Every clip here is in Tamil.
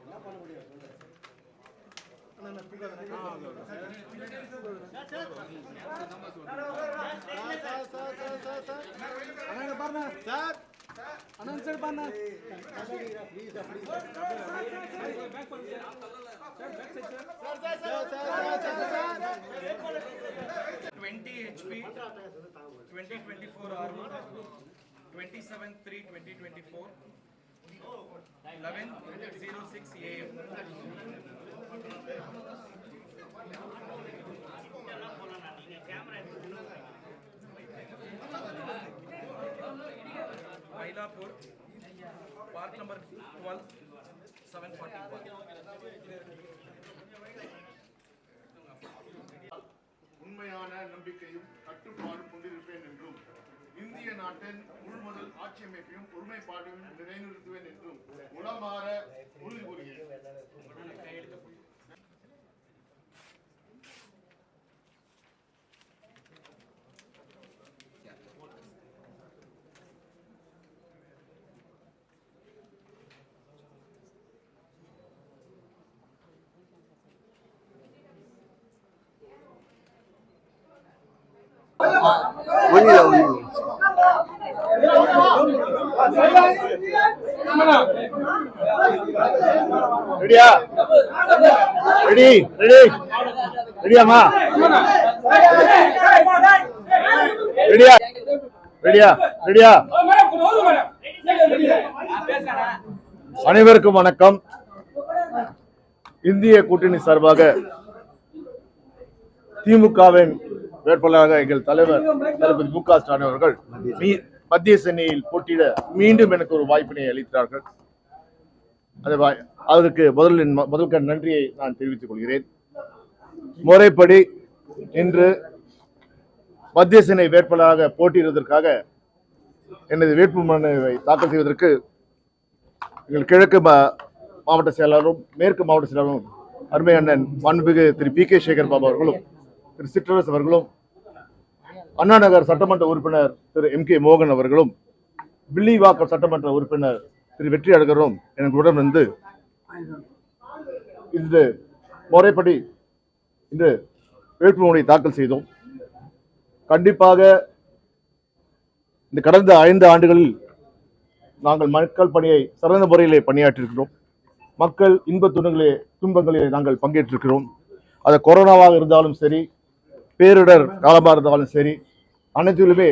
என்ன பண்ண முடியாது sir. twenty HP twenty twenty four army twenty seven three twenty twenty four eleven zero six AM Mylapore park number twelve seven forty one உண்மையான நம்பிக்கையும் கட்டுப்பாடும் கொண்டிருப்பேன் என்றும் இந்திய நாட்டின் உள்முதல் ஆட்சியமைப்பையும் ஒருமைப்பாட்டையும் நிலைநிறுத்துவேன் என்றும் உளமாற உறுதி கூறுகிறேன் ரெடியா? Ready ready. ரெடியாமா ரெடியா? ரெடியா? ரெடியா? அனைவருக்கும் வணக்கம். இந்திய கூட்டணி சார்பாக திமுகவின் வேட்பாளராக எங்கள் தலைவர் தளபதி மு க ஸ்டாலின் அவர்கள் மீ- மத்திய சென்னையில் போட்டியிட மீண்டும் எனக்கு ஒரு வாய்ப்பினை அளித்தார்கள். அது அதற்கு முதலில் முதல் கண் நன்றியை நான் தெரிவித்துக் கொள்கிறேன். முறைப்படி இன்று மத்திய சென்னை வேட்பாளராக போட்டியிடுவதற்காக எனது வேட்புமனுவை தாக்கல் செய்வதற்கு எங்கள் கிழக்கு மா- மாவட்ட செயலாளரும் மேற்கு மாவட்ட செயலாளரும் அருமை அண்ணன் மாண்புமிகு திரு பி கே சேகர் பாபு அவர்களும் திரு சிற்றரசு அவர்களும் அண்ணா நகர் சட்டமன்ற உறுப்பினர் திரு எம் கே மோகன் அவர்களும் வில்லிவாக்கம் சட்டமன்ற உறுப்பினர் திரு வெற்றி அழகரும் எனக்கு வந்து இன்று முறைப்படி இன்று வேட்புமனுவை தாக்கல் செய்தோம். கண்டிப்பாக இந்த கடந்த ஐந்து ஆண்டுகளில் நாங்கள் மக்கள் பணியை சிறந்த முறையிலே பணியாற்றியிருக்கிறோம். மக்கள் இன்ப துன்பங்களே துன்பங்களிலே நாங்கள் பங்கேற்றிருக்கிறோம். அது கொரோனாவாக இருந்தாலும் சரி பேரிடர் காலமாக இருந்தாலும் சரி அனைத்திலுமே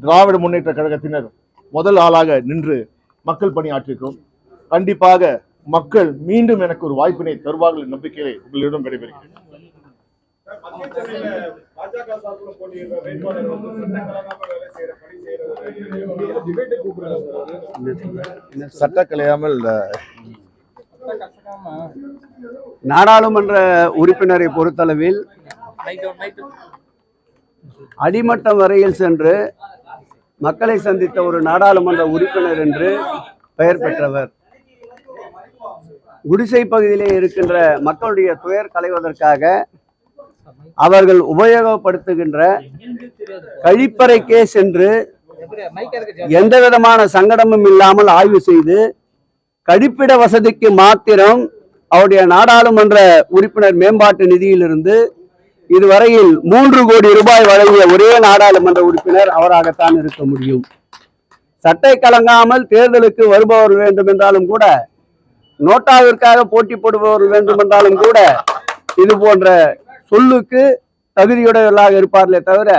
திராவிட முன்னேற்ற கழகத்தினர் முதல் ஆளாக நின்று மக்கள் பணி ஆற்றியிருக்கிறோம் கண்டிப்பாக மக்கள் மீண்டும் எனக்கு ஒரு வாய்ப்பினை தருவார்கள் என்ற நம்பிக்கையை உங்களிடம் விடைபெறுகிறேன். சட்ட கலையாமல் நாடாளுமன்ற உறுப்பினரை பொறுத்தளவில் அடிமட்டம் வரையில் சென்று மக்களை சந்தித்த ஒரு நாடாளுமன்ற உறுப்பினர் என்று பெயர் பெற்றவர். குடிசை பகுதியிலே இருக்கின்ற மக்களுடைய துயர் களைவதற்காக அவர்கள் உபயோகப்படுத்துகின்ற கழிப்பறைக்கே சென்று எந்த விதமான சங்கடமும் இல்லாமல் ஆய்வு செய்து கழிப்பிட வசதிக்கு மாத்திரம் அவருடைய நாடாளுமன்ற உறுப்பினர் மேம்பாட்டு நிதியிலிருந்து இதுவரையில் மூன்று கோடி ரூபாய் வழங்கிய ஒரே நாடாளுமன்ற உறுப்பினர் அவராகத்தான் இருக்க முடியும். சட்டை கலங்காமல் தேர்தலுக்கு வருபவர்கள் வேண்டும் என்றாலும் கூட நோட்டாவிற்காக போட்டி போடுபவர்கள் வேண்டும் என்றாலும் கூட இது போன்ற சொல்லுக்கு தகுதியுடையவர்களாக இருப்பார்களே தவிர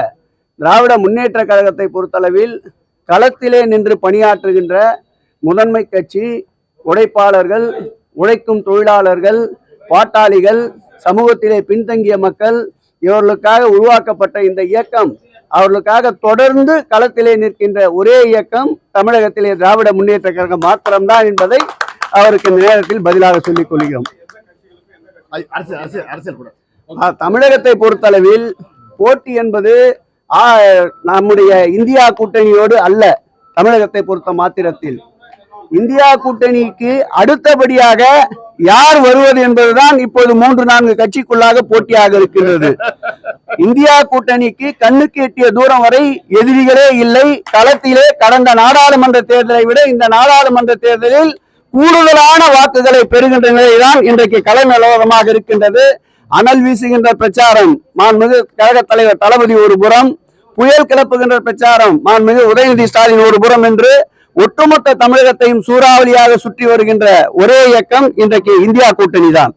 திராவிட முன்னேற்ற கழகத்தை பொறுத்தளவில் களத்திலே நின்று பணியாற்றுகின்ற முதன்மை கட்சி உழைப்பாளர்கள் உழைக்கும் தொழிலாளர்கள் பாட்டாளிகள் சமூகத்திலே பின்தங்கிய மக்கள் இவர்களுக்காக உருவாக்கப்பட்ட இந்த இயக்கம் அவர்களுக்காக தொடர்ந்து களத்திலே நிற்கின்ற ஒரே இயக்கம் தமிழகத்திலே திராவிட முன்னேற்ற கழகம் மாத்திரம்தான் என்பதை அவருக்கு இந்த நேரத்தில் பதிலாக சொல்லிக் கொள்கிறோம். தமிழகத்தை பொறுத்தளவில் போட்டி என்பது நம்முடைய இந்தியா கூட்டணியோடு அல்ல தமிழகத்தை பொறுத்த மாத்திரத்தில். இந்தியா கூட்டணிக்கு அடுத்தபடியாக யார் வருவது என்பதுதான் இப்போது மூன்று நான்கு கட்சிக்குள்ளாக போட்டியாக இருக்கின்றது. இந்தியா கூட்டணிக்கு கண்ணுக்கு எட்டிய தூரம் வரை எதிரிகளே இல்லை. களத்திலே கடந்த நாடாளுமன்ற தேர்தலை விட இந்த நாடாளுமன்ற தேர்தலில் கூடுதலான வாக்குகளை பெறுகின்ற நிலைதான் இன்றைக்கு கள நிலவரமாக இருக்கின்றது. அனல் வீசுகின்ற பிரச்சாரம் மாண்புமிகு கழக தலைவர் தளபதி ஒரு புறம் புயல் கிளப்புகின்ற பிரச்சாரம் மாண்புமிகு உதயநிதி ஸ்டாலின் ஒரு புறம் என்று ஒட்டுமொத்த தமிழகத்தையும் சூறாவளியாக சுற்றி வருகின்ற ஒரே இயக்கம் இன்றைக்கு இந்தியா கூட்டணி தான்